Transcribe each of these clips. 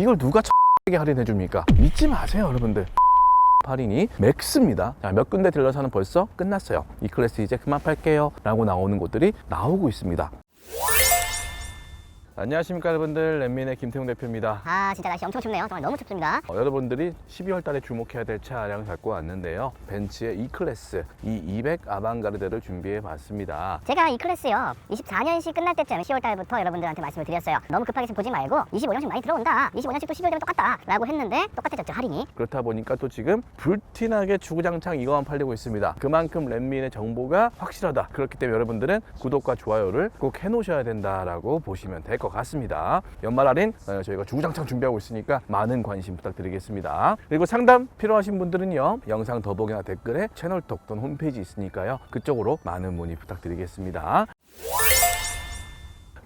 이걸 누가 게 할인해 줍니까? 믿지 마세요, 여러분들. 할인이 맥스입니다. 자, 몇 군데 들러서는 벌써 끝났어요. 이 클래스 이제 그만 팔게요. 라고 나오는 곳들이 나오고 있습니다. 안녕하십니까 여러분들 랜민의 김태용 대표입니다 아 진짜 날씨 엄청 춥네요. 정말 너무 춥습니다. 어, 여러분들이 12월 달에 주목해야 될 차량을 갖고 왔는데요 벤츠의 E클래스 E200 아방가르드를 준비해 봤습니다 제가 이 클래스요 24년식 끝날 때쯤 10월 달부터 여러분들한테 말씀을 드렸어요. 너무 급하게 보지 말고 25년식 많이 들어온다. 25년식도 12월 되면 똑같다 라고 했는데 똑같아졌죠 할인이. 그렇다 보니까 또 지금 불티나게 주구장창 이거만 팔리고 있습니다 그만큼 랜민의 정보가 확실하다 그렇기 때문에 여러분들은 구독과 좋아요를 꼭 해놓으셔야 된다라고 보시면 될 것 같습니다 연말 할인 어, 저희가 주구장창 준비하고 있으니까 많은 관심 부탁드리겠습니다. 그리고 상담 필요하신 분들은요 영상 더보기나 댓글에 채널톡 또는 홈페이지 있으니까요 그쪽으로 많은 문의 부탁드리겠습니다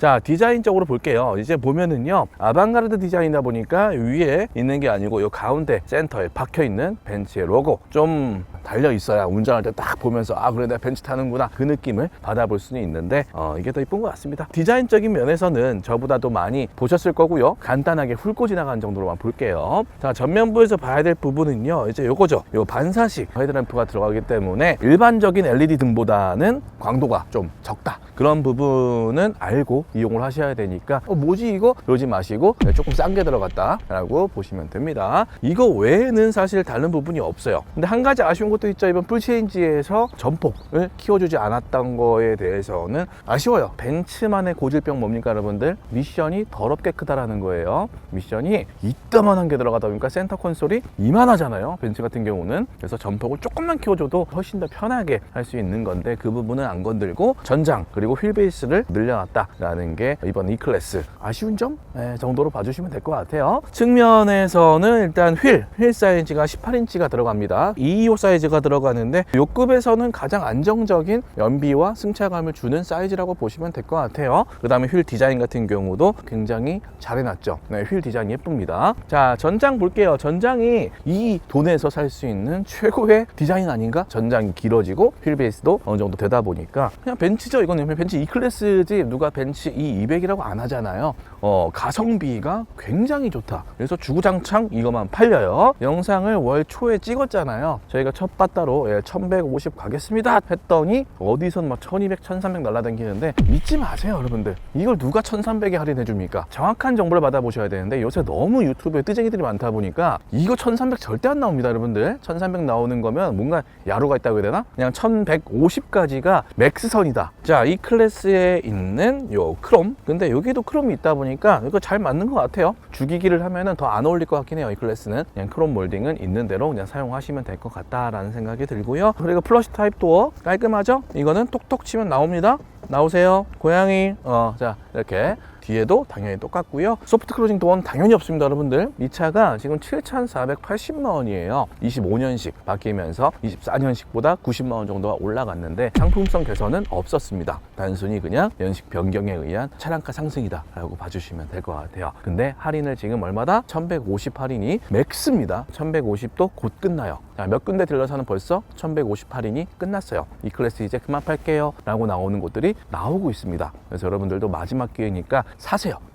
자 디자인적으로 볼게요. 이제 보면은요 아방가르드 디자인이다 보니까 위에 있는 게 아니고 요 가운데 센터에 박혀 있는 벤츠의 로고 좀 달려 있어야 운전할 때 딱 보면서 아 그래 내가 벤츠 타는구나. 그 느낌을 받아볼 수는 있는데 어, 이게 더 이쁜 것 같습니다. 디자인적인 면에서는 저보다도 많이 보셨을 거고요. 간단하게 훑고 지나간 정도로만 볼게요. 자 전면부에서 봐야 될 부분은요 이제 요거죠. 요 반사식 헤드램프가 들어가기 때문에 일반적인 LED 등보다는 광도가 좀 적다. 그런 부분은 알고 이용을 하셔야 되니까 어 뭐지 이거? 그러지 마시고 네, 조금 싼 게 들어갔다 라고 보시면 됩니다. 이거 외에는 사실 다른 부분이 없어요. 근데 한 가지 아쉬운 것도 있죠. 이번 풀체인지에서 전폭을 키워주지 않았던 거에 대해서는 아쉬워요. 벤츠만의 고질병 뭡니까 여러분들? 미션이 더럽게 크다라는 거예요. 미션이 이따만한 게 들어가다 보니까 센터 콘솔이 이만하잖아요 벤츠 같은 경우는. 그래서 전폭을 조금만 키워줘도 훨씬 더 편하게 할 수 있는 건데 그 부분은 안 건들고 전장 그리고 휠베이스를 늘려놨다라는 게 이번 E클래스. 아쉬운 점? 네, 정도로 봐주시면 될 것 같아요. 측면에서는 일단 휠, 휠 사이즈가 18인치가 들어갑니다. 225 사이즈가 들어가는데 요 급에서는 가장 안정적인 연비와 승차감을 주는 사이즈라고 보시면 될 것 같아요. 그 다음에 휠 디자인 같은 경우도 굉장히 잘 해놨죠. 네, 휠 디자인 예쁩니다. 자 전장 볼게요. 전장이 이 돈에서 살 수 있는 최고의 디자인 아닌가? 전장이 길어지고 휠 베이스도 어느 정도 되다 보니까 그냥 벤츠죠. 이거는 벤츠 E클래스지 누가 벤츠 E200이라고 안 하잖아요. 어, 가성비가 굉장히 좋다. 그래서 주구장창 이것만 팔려요. 영상을 월 초에 찍었잖아요. 저희가 첫 바따로 예, 1150 가겠습니다. 했더니 어디선 막 1200, 1300 날라다니는데 믿지 마세요 여러분들. 이걸 누가 1300에 할인해 줍니까? 정확한 정보를 받아보셔야 되는데 요새 너무 유튜브에 뜨쟁이들이 많다 보니까 이거 1300 절대 안 나옵니다 여러분들. 1300 나오는 거면 뭔가 야로가 있다고 해야 되나? 그냥 1150까지가 맥스선이다. 자 이 클래스에 있는 요 크롬. 근데 여기도 크롬이 있다 보니까 이거 잘 맞는 것 같아요. 죽이기를 하면은 더 안 어울릴 것 같긴 해요 이 클래스는. 그냥 크롬 몰딩은 있는 대로 그냥 사용하시면 될 것 같다라는 생각이 들고요. 그리고 플러시 타입 도어 깔끔하죠? 이거는 톡톡 치면 나옵니다. 나오세요. 고양이. 어 자 이렇게 뒤에도 당연히 똑같고요. 소프트 클로징 도어는 당연히 없습니다 여러분들. 이 차가 지금 7,480만 원이에요. 25년식 바뀌면서 24년식보다 90만 원 정도가 올라갔는데 상품성 개선은 없었습니다. 단순히 그냥 연식 변경에 의한 차량가 상승이다 라고 봐주시면 될 것 같아요. 근데 할인을 지금 얼마다? 1150 할인이 맥스입니다. 1150도 곧 끝나요. 자, 몇 군데 들러서는 벌써 1150 할인이 끝났어요. 이 클래스 이제 그만 팔게요. 라고 나오는 곳들이 나오고 있습니다. 그래서 여러분들도 마지막 기회니까 사세요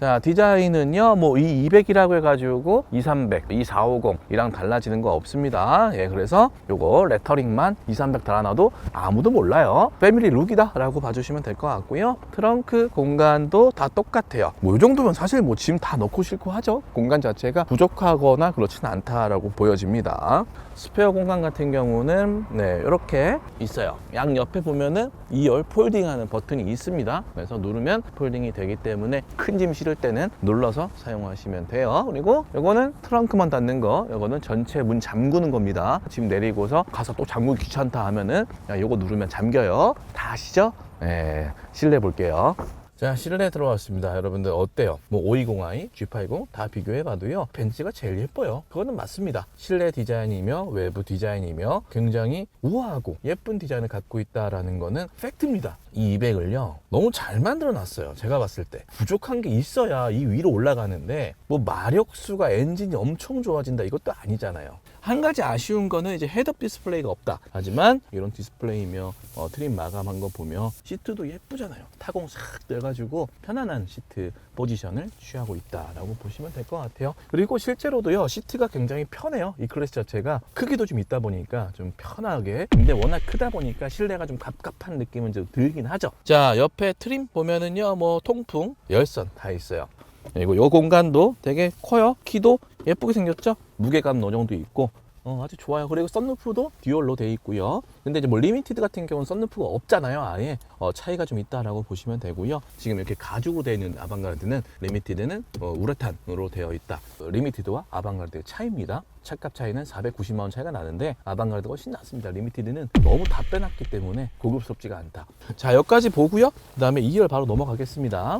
자 디자인은요 뭐 이 200이라고 해가지고 2300, 2450 이랑 달라지는 거 없습니다. 예 그래서 요거 레터링만 2300 달아놔도 아무도 몰라요. 패밀리 룩이다 라고 봐주시면 될 것 같고요. 트렁크 공간도 다 똑같아요. 뭐요 정도면 사실 뭐 짐 다 넣고 싣고 하죠. 공간 자체가 부족하거나 그렇지는 않다라고 보여집니다. 스페어 공간 같은 경우는 네 이렇게 있어요. 양 옆에 보면은 2열 폴딩하는 버튼이 있습니다. 그래서 누르면 폴딩이 되기 때문에 큰 짐실 을 때는 눌러서 사용하시면 돼요. 그리고 이거는 트렁크만 닫는 거 이거는 전체 문 잠그는 겁니다. 짐 내리고서 가서 또 잠그기 귀찮다 하면은 야, 이거 누르면 잠겨요. 다 아시죠? 네 실내 볼게요 자 실내 들어왔습니다. 여러분들 어때요? 뭐 520i G80 다 비교해 봐도요 벤츠가 제일 예뻐요. 그거는 맞습니다. 실내 디자인이며 외부 디자인이며 굉장히 우아하고 예쁜 디자인을 갖고 있다라는 거는 팩트입니다. 이 200을요 너무 잘 만들어 놨어요. 제가 봤을 때. 부족한 게 있어야 이 위로 올라가는데 뭐 마력수가 엔진이 엄청 좋아진다 이것도 아니잖아요 한 가지 아쉬운 거는 이제 헤드업 디스플레이가 없다. 하지만 이런 디스플레이며 어, 트림 마감한 거 보면 시트도 예쁘잖아요. 타공 싹 돼가지고 편안한 시트 포지션을 취하고 있다라고 보시면 될 것 같아요. 그리고 실제로도요 시트가 굉장히 편해요. 이 클래스 자체가 크기도 좀 있다 보니까 좀 편하게. 근데 워낙 크다 보니까 실내가 좀 갑갑한 느낌은 좀 들긴 하죠. 자 옆에 트림 보면은요 뭐 통풍, 열선 다 있어요. 그리고 요 공간도 되게 커요. 키도 예쁘게 생겼죠? 무게감 어느 정도 있고 어, 아주 좋아요. 그리고 썬루프도 듀얼로 돼 있고요. 근데 이제 뭐 리미티드 같은 경우는 썬루프가 없잖아요. 아예 어, 차이가 좀 있다라고 보시면 되고요. 지금 이렇게 가죽으로 되어 있는 아방가르드는 리미티드는 어, 우레탄으로 되어 있다. 어, 리미티드와 아방가르드의 차이입니다. 차값 차이는 490만 원 차이가 나는데 아방가르드가 훨씬 낫습니다. 리미티드는 너무 다 빼놨기 때문에 고급스럽지가 않다. 자 여기까지 보고요. 그다음에 2열 바로 넘어가겠습니다.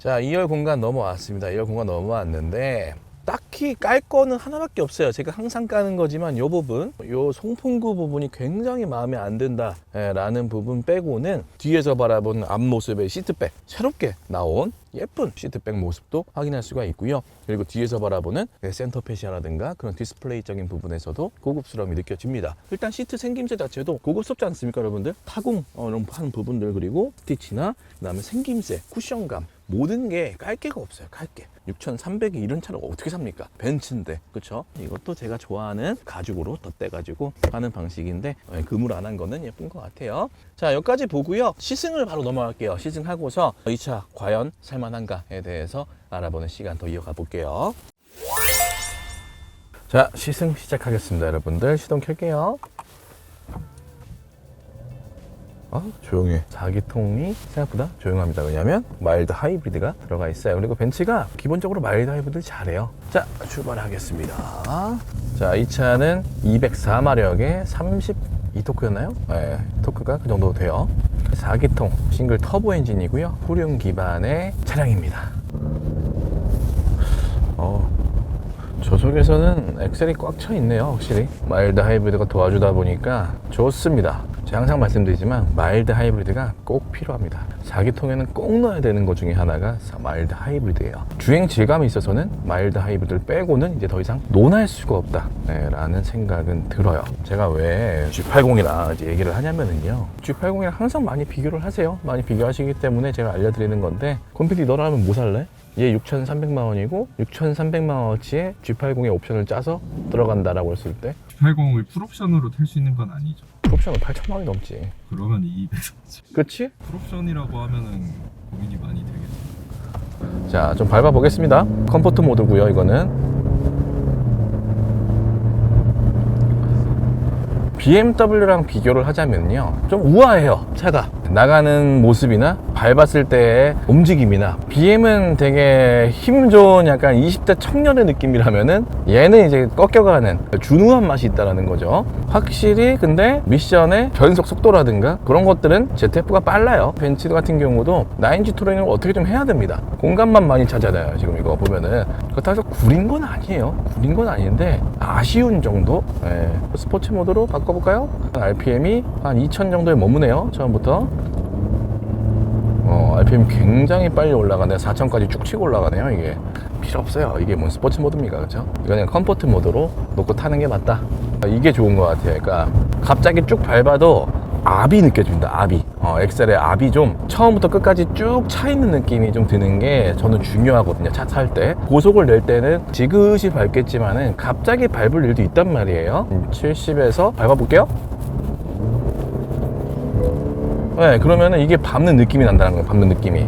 자 2열 공간 넘어왔습니다. 2열 공간 넘어왔는데 딱히 깔 거는 하나밖에 없어요. 제가 항상 까는 거지만 이 부분, 이 송풍구 부분이 굉장히 마음에 안 든다 라는 부분 빼고는 뒤에서 바라보는 앞모습의 시트백 새롭게 나온 예쁜 시트백 모습도 확인할 수가 있고요. 그리고 뒤에서 바라보는 센터 페시아라든가 그런 디스플레이적인 부분에서도 고급스러움이 느껴집니다. 일단 시트 생김새 자체도 고급스럽지 않습니까, 여러분들? 타공 어, 한 부분들 그리고 스티치나 그 다음에 생김새, 쿠션감 모든 게 깔개가 없어요. 깔개. 6,300이 이런 차를 어떻게 삽니까? 벤츠인데, 그쵸? 이것도 제가 좋아하는 가죽으로 덧대가지고 하는 방식인데 어, 금으로 안 한 거는 예쁜 것 같아요. 자, 여기까지 보고요. 시승을 바로 넘어갈게요. 시승하고서 이 차 과연 살만한가에 대해서 알아보는 시간 더 이어가 볼게요. 자, 시승 시작하겠습니다, 여러분들. 시동 켤게요. 아, 조용해. 4기통이 생각보다 조용합니다. 왜냐면 마일드 하이브리드가 들어가 있어요. 그리고 벤츠가 기본적으로 마일드 하이브리드 잘해요. 자, 출발하겠습니다. 자, 이 차는 204마력에 32 토크였나요? 네, 토크가 그 정도 돼요. 4기통 싱글 터보 엔진이고요. 후륜 기반의 차량입니다. 어, 저속에서는 엑셀이 꽉 차 있네요, 확실히. 마일드 하이브리드가 도와주다 보니까 좋습니다. 제가 항상 말씀드리지만 마일드 하이브리드가 꼭 필요합니다. 4기통에는 꼭 넣어야 되는 것 중에 하나가 마일드 하이브리드예요. 주행 질감에 있어서는 마일드 하이브리드를 빼고는 이제 더 이상 논할 수가 없다. 네, 라는 생각은 들어요. 제가 왜 G80이나 이제 얘기를 하냐면은요. G80이랑 항상 많이 비교를 하세요. 많이 비교하시기 때문에 제가 알려드리는 건데 콤피디 너라면 뭐 살래? 얘 6,300만 원이고 6,300만 원어치의 G80의 옵션을 짜서 들어간다라고 했을 때 80을 풀옵션으로 탈 수 있는 건 아니죠. 옵션은 8천만 원이 넘지. 그러면 200. 그치? 풀옵션이라고 하면은 고민이 많이 되겠죠. 자, 좀 밟아 보겠습니다. 컴포트 모드고요, 이거는. BMW랑 비교를 하자면요. 좀 우아해요, 차가. 나가는 모습이나 밟았을 때의 움직임이나 BM은 되게 힘 좋은 약간 20대 청년의 느낌이라면은 얘는 이제 꺾여가는 준우한 맛이 있다라는 거죠. 확실히 근데 미션의 변속 속도라든가 그런 것들은 ZF가 빨라요. 벤츠 같은 경우도 9G 투레이닝을 어떻게 좀 해야 됩니다. 공간만 많이 차잖아요. 지금 이거 보면은 그렇다고 해서 구린 건 아니에요. 구린 건 아닌데 아쉬운 정도. 예. 스포츠 모드로 바꿔볼까요? RPM이 한 2000 정도에 머무네요. 처음부터. 어, RPM 굉장히 빨리 올라가네. 4000까지 쭉 치고 올라가네요, 이게. 필요 없어요. 이게 뭔 스포츠 모드입니까, 그죠? 이거 그냥 컴포트 모드로 놓고 타는 게 맞다. 아, 이게 좋은 것 같아요. 그러니까 갑자기 쭉 밟아도 압이 느껴집니다. 압이. 어, 엑셀의 압이 좀 처음부터 끝까지 쭉 차 있는 느낌이 좀 드는 게 저는 중요하거든요. 차 탈 때. 고속을 낼 때는 지그시 밟겠지만은 갑자기 밟을 일도 있단 말이에요. 70에서 밟아볼게요. 네, 그러면은 이게 밟는 느낌이 난다는 거예요. 밟는 느낌이.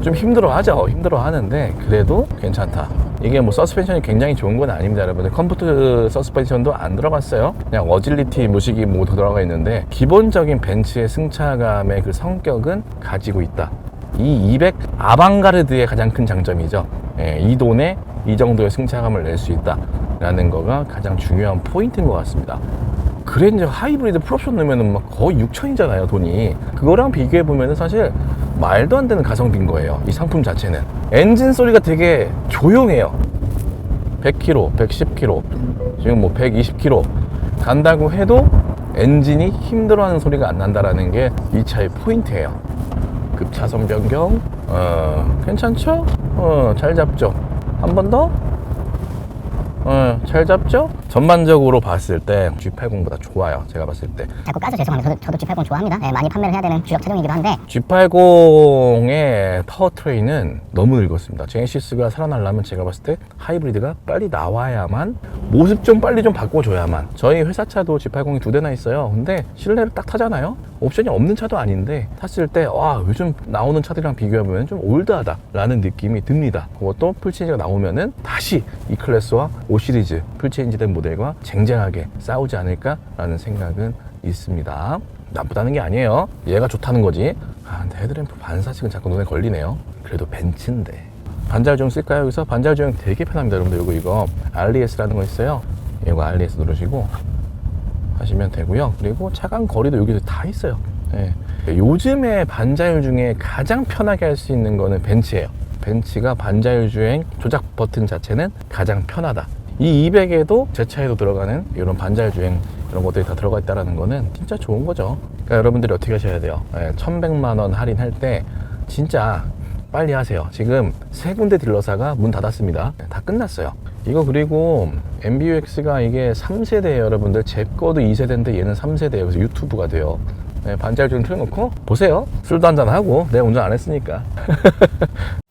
좀 힘들어 하죠. 힘들어 하는데, 그래도 괜찮다. 이게 뭐 서스펜션이 굉장히 좋은 건 아닙니다, 여러분들. 컴포트 서스펜션도 안 들어갔어요. 그냥 어질리티 무식이 모두 들어가 있는데, 기본적인 벤츠의 승차감의 그 성격은 가지고 있다. 이 200 아방가르드의 가장 큰 장점이죠. 예, 이 돈에 이 정도의 승차감을 낼 수 있다. 라는 거가 가장 중요한 포인트인 것 같습니다. 그랜저 하이브리드 풀옵션 넣으면 막 거의 6천이잖아요 돈이. 그거랑 비교해 보면 사실 말도 안 되는 가성비인 거예요 이 상품 자체는. 엔진 소리가 되게 조용해요. 100km 110km 지금 뭐 120km 간다고 해도 엔진이 힘들어하는 소리가 안 난다라는 게 이 차의 포인트예요. 급차선 변경 어 괜찮죠? 어 잘 잡죠? 한 번 더? 어, 잘 잡죠? 전반적으로 봤을 때 G80보다 좋아요. 제가 봤을 때. 자꾸 까서 죄송합니다. 저도, 저도 G80 좋아합니다. 예, 많이 판매를 해야 되는 주력 차종이기도 한데 G80의 파워트레인은 너무 늙었습니다. 제네시스가 살아나려면 제가 봤을 때 하이브리드가 빨리 나와야만 모습 좀 빨리 좀 바꿔줘야만 저희 회사 차도 G80이 두 대나 있어요. 근데 실내를 딱 타잖아요. 옵션이 없는 차도 아닌데 탔을 때 와 요즘 나오는 차들이랑 비교해보면 좀 올드하다라는 느낌이 듭니다. 그것도 풀체인지가 나오면은 다시 E 클래스와 5 시리즈 풀체인지된 모델 과 쟁쟁하게 싸우지 않을까라는 생각은 있습니다. 나쁘다는 게 아니에요. 얘가 좋다는 거지. 아, 근데 헤드램프 반사식은 자꾸 눈에 걸리네요. 그래도 벤츠인데. 반잘 좀 쓸까요? 여기서 반잘 조형 되게 편합니다. 여러분들 이거 이거 RDS라는 거 있어요. 이거 RDS 누르시고 하시면 되고요. 그리고 차간 거리도 여기 다 있어요. 예. 요즘에 반자율 중에 가장 편하게 할 수 있는 거는 벤츠예요. 벤츠가 반자율 주행 조작 버튼 자체는 가장 편하다. 이 200에도 제 차에도 들어가는 이런 반자율 주행 이런 것들이 다 들어가 있다는 거는 진짜 좋은 거죠. 그러니까 여러분들이 어떻게 하셔야 돼요? 예, 1100만 원 할인할 때 진짜 빨리 하세요. 지금 세 군데 딜러사가 문 닫았습니다. 다 끝났어요. 이거 그리고 MBUX가 이게 3세대예요, 여러분들. 제 거도 2세대인데 얘는 3세대예요. 그래서 유튜브가 돼요. 네, 반잘 좀 틀어놓고 보세요. 술도 한잔 하고 내가 운전 안 했으니까.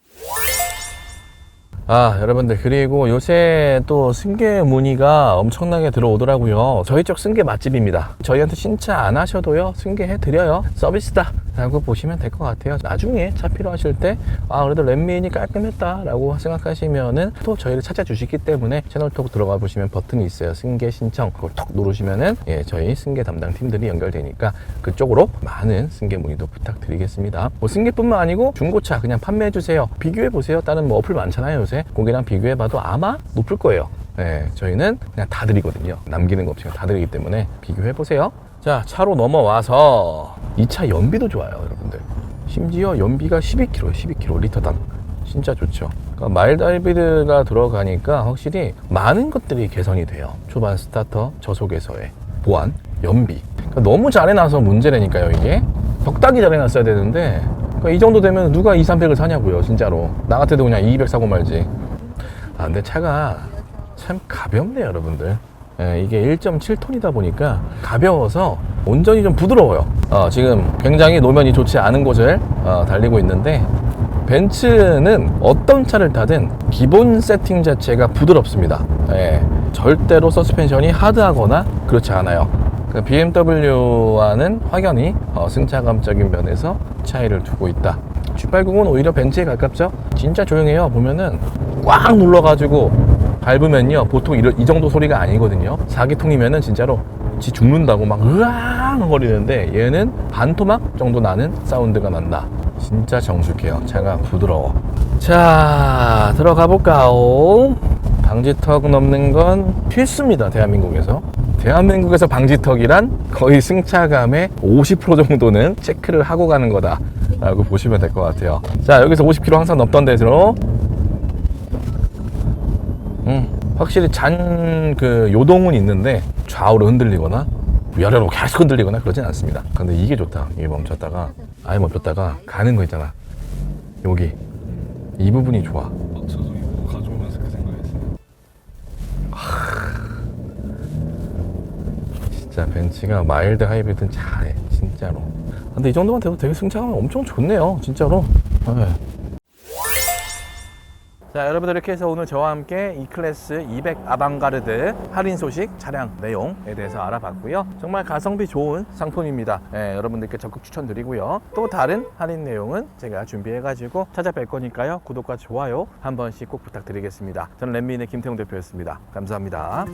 아, 여러분들, 그리고 요새 또 승계 문의가 엄청나게 들어오더라고요. 저희 쪽 승계 맛집입니다. 저희한테 신차 안 하셔도요, 승계해 드려요. 서비스다. 라고 보시면 될 것 같아요. 나중에 차 필요하실 때, 아, 그래도 랩미인이 깔끔했다. 라고 생각하시면은 또 저희를 찾아주시기 때문에 채널톡 들어가 보시면 버튼이 있어요. 승계 신청. 그걸 톡 누르시면은, 예, 저희 승계 담당 팀들이 연결되니까 그쪽으로 많은 승계 문의도 부탁드리겠습니다. 뭐 승계뿐만 아니고 중고차 그냥 판매해 주세요. 비교해 보세요. 다른 뭐 어플 많잖아요, 요새. 거기랑 비교해 봐도 아마 높을 거예요. 네, 저희는 그냥 다 드리거든요. 남기는 거 없이 다 드리기 때문에 비교해 보세요. 자, 차로 넘어와서 이 차 연비도 좋아요, 여러분들. 심지어 연비가 12km, 12km 리터당. 진짜 좋죠. 그러니까 마일드 하이브리드가 들어가니까 확실히 많은 것들이 개선이 돼요. 초반 스타터, 저속에서의 보안, 연비. 그러니까 너무 잘해놔서 문제라니까요, 이게. 적당히 잘해놨어야 되는데, 그러니까 이 정도 되면 누가 2, 300을 사냐고요, 진짜로. 나 같아도 그냥 200 사고 말지. 아, 근데 차가 참 가볍네요, 여러분들. 예, 이게 1.7톤이다 보니까 가벼워서 온전히 좀 부드러워요. 어, 지금 굉장히 노면이 좋지 않은 곳을 어, 달리고 있는데 벤츠는 어떤 차를 타든 기본 세팅 자체가 부드럽습니다. 예, 절대로 서스펜션이 하드하거나 그렇지 않아요. 그 BMW와는 확연히 어, 승차감적인 면에서 차이를 두고 있다. G80은 오히려 벤츠에 가깝죠? 진짜 조용해요. 보면은 꽉 눌러가지고 밟으면요. 보통 이러- 이 정도 소리가 아니거든요. 4기통이면은 진짜로 지 죽는다고 막 으앙 거리는데 얘는 반토막 정도 나는 사운드가 난다. 진짜 정숙해요. 차가 부드러워. 자, 들어가 볼까요? 방지턱 넘는 건 필수입니다. 대한민국에서. 대한민국에서 방지턱이란 거의 승차감의 50% 정도는 체크를 하고 가는 거다. 라고 보시면 될 것 같아요. 자, 여기서 50km 항상 넘던 데로 음, 확실히 잔 그 요동은 있는데 좌우로 흔들리거나 위아래로 계속 흔들리거나 그러진 않습니다. 근데 이게 좋다. 이게 멈췄다가 아예 멈췄다가 가는 거 있잖아. 여기 이 부분이 좋아. 어, 저도 이거 가져오면서 그 생각했어요. 진짜 벤츠가 마일드 하이브리드는 잘해 진짜로. 근데 이 정도만 돼도 되게 승차감이 엄청 좋네요. 진짜로. 네. 자 여러분들 이렇게 해서 오늘 저와 함께 E클래스 200 아방가르드 할인 소식 차량 내용에 대해서 알아봤고요. 정말 가성비 좋은 상품입니다. 예, 여러분들께 적극 추천드리고요. 또 다른 할인 내용은 제가 준비해 가지고 찾아뵐 거니까요. 구독과 좋아요 한 번씩 꼭 부탁드리겠습니다. 저는 랜미인의 김태용 대표였습니다. 감사합니다